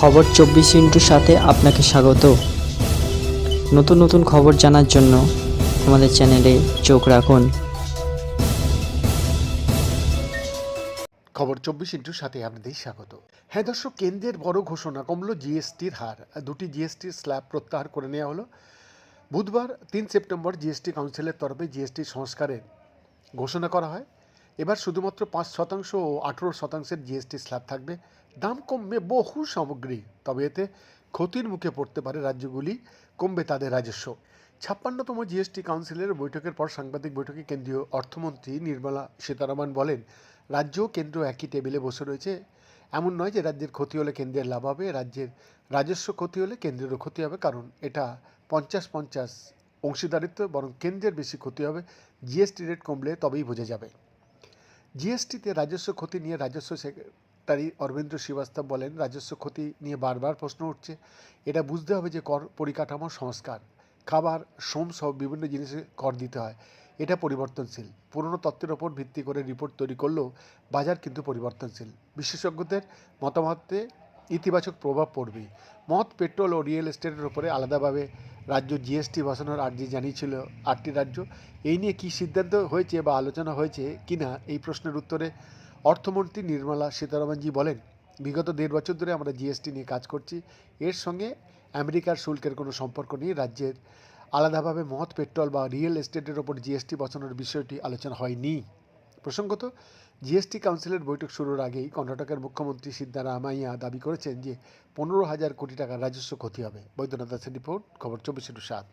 খবর চব্বিশ ইন্টুর সাথে আপনাকে স্বাগত। নতুন নতুন খবর জানার জন্য আমাদের চ্যানেলে চোখ রাখুন। খবর চব্বিশ ইন্টুর সাথে আপনাদের স্বাগত। হ্যাঁ দর্শক, কেন্দ্রের বড় ঘোষণা কমলো জিএসটির হার। দুটি জিএসটির স্ল্যাব প্রত্যাহার করে নেওয়া হলো। বুধবার তিন সেপ্টেম্বর জিএসটি কাউন্সিলের তরফে জিএসটি সংস্কারের ঘোষণা করা হয়। এবার শুধুমাত্র পাঁচ শতাংশ ও আঠেরো শতাংশের জিএসটি স্ল্যাব থাকবে। দাম কমবে বহু সামগ্রী, তবে এতে ক্ষতির মুখে পড়তে পারে রাজ্যগুলি, কমবে তাদের রাজস্ব। ছাপ্পান্নতম জিএসটি কাউন্সিলের বৈঠকের পর সাংবাদিক বৈঠকে কেন্দ্রীয় অর্থমন্ত্রী নির্মলা সীতারামন বলেন, রাজ্য কেন্দ্র একই টেবিলে বসে রয়েছে। এমন নয় যে রাজ্যের ক্ষতি হলে কেন্দ্রের লাভ হবে, রাজ্যের রাজস্ব ক্ষতি হলে কেন্দ্রেরও ক্ষতি হবে, কারণ এটা পঞ্চাশ পঞ্চাশ অংশীদারিত্ব, বরং কেন্দ্রের বেশি ক্ষতি হবে। জিএসটি রেট কমলে তবেই বোঝা যাবে। জিএসটিতে রাজস্ব ক্ষতি নিয়ে রাজস্ব সেক্রেটারি অরবিন্দ শ্রীবাস্তব বলেন, রাজস্ব ক্ষতি নিয়ে বারবার প্রশ্ন উঠছে। এটা বুঝতে হবে যে কর পরিকাঠামো, সংস্কার, খাবার, শ্রম সহ বিভিন্ন জিনিসে কর দিতে হয়। এটা পরিবর্তনশীল। পুরনো তত্ত্বের ওপর ভিত্তি করে রিপোর্ট তৈরি করলেও বাজার কিন্তু পরিবর্তনশীল। বিশেষজ্ঞদের মতামতে ইতিবাচক প্রভাব পড়বে মদ পেট্রোল ও রিয়েল এস্টেটের ওপরে আলাদাভাবে রাজ্য জিএসটি বসানোর আর্জি জানিয়েছিল আটটি রাজ্য। এই নিয়ে কী সিদ্ধান্ত হয়েছে বা আলোচনা হয়েছে কিনা এই প্রশ্নের উত্তরে অর্থমন্ত্রী নির্মলা সীতারামনজি বলেন, বিগত দেড় বছর ধরে আমরা জিএসটি নিয়ে কাজ করছি। এর সঙ্গে আমেরিকার শুল্কের কোনো সম্পর্ক নেই। রাজ্যের আলাদাভাবে মদ পেট্রোল বা রিয়েল এস্টেটের ওপর জিএসটি বসানোর বিষয়টি আলোচনা হয়নি। প্রসঙ্গত জিএসটি কাউন্সিলের বৈঠক শুরুর আগেই কর্ণাটকের মুখ্যমন্ত্রী সিদ্ধারামাইয়া দাবি করেছেন যে পনেরো হাজার কোটি টাকার রাজস্ব ক্ষতি হবে। বৈদ্যনাথ দাসের রিপোর্ট, খবর চব্বিশ সাত।